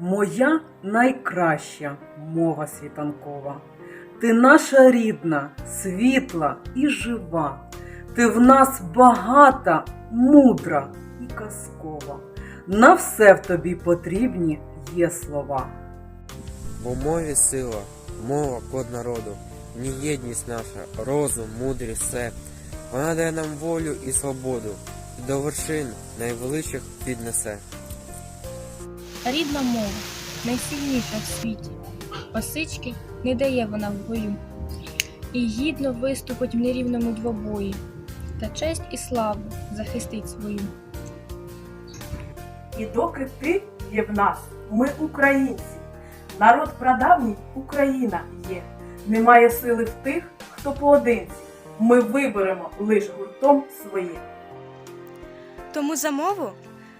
Моя найкраща мова світанкова. Ти наша рідна, світла і жива. Ти в нас багата, мудра і казкова. На все в тобі потрібні є слова. Бо мові сила, мова код народу, в єдність наша, розум, мудрість все. Вона дає нам волю і свободу, і до вершин найвеличих піднесе. Рідна мова найсильніша в світі. Осички не дає вона в бою. І гідно виступить в нерівному двобої, та честь і славу захистить свою. І доки ти є в нас, ми українці. Народ прадавній Україна є. Немає сили в тих, хто поодинці. Ми виберемо лиш гуртом своє. Тому за мову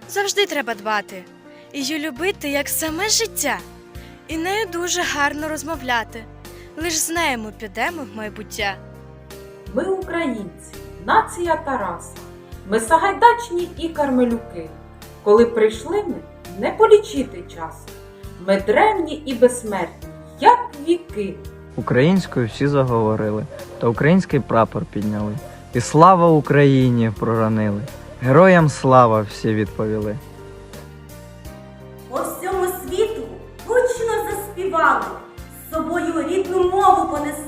завжди треба дбати, її любити як саме життя, і нею дуже гарно розмовляти. Лиш з нею ми підемо в майбуття. Ми українці, нація Тараса. Ми сагайдачні і кармелюки. Коли прийшли ми, не полічити часу. Ми древні і безсмертні, як віки. Українською всі заговорили, та український прапор підняли. І слава Україні проронили. Героям слава всі відповіли. співали, з собою рідну мову понесли.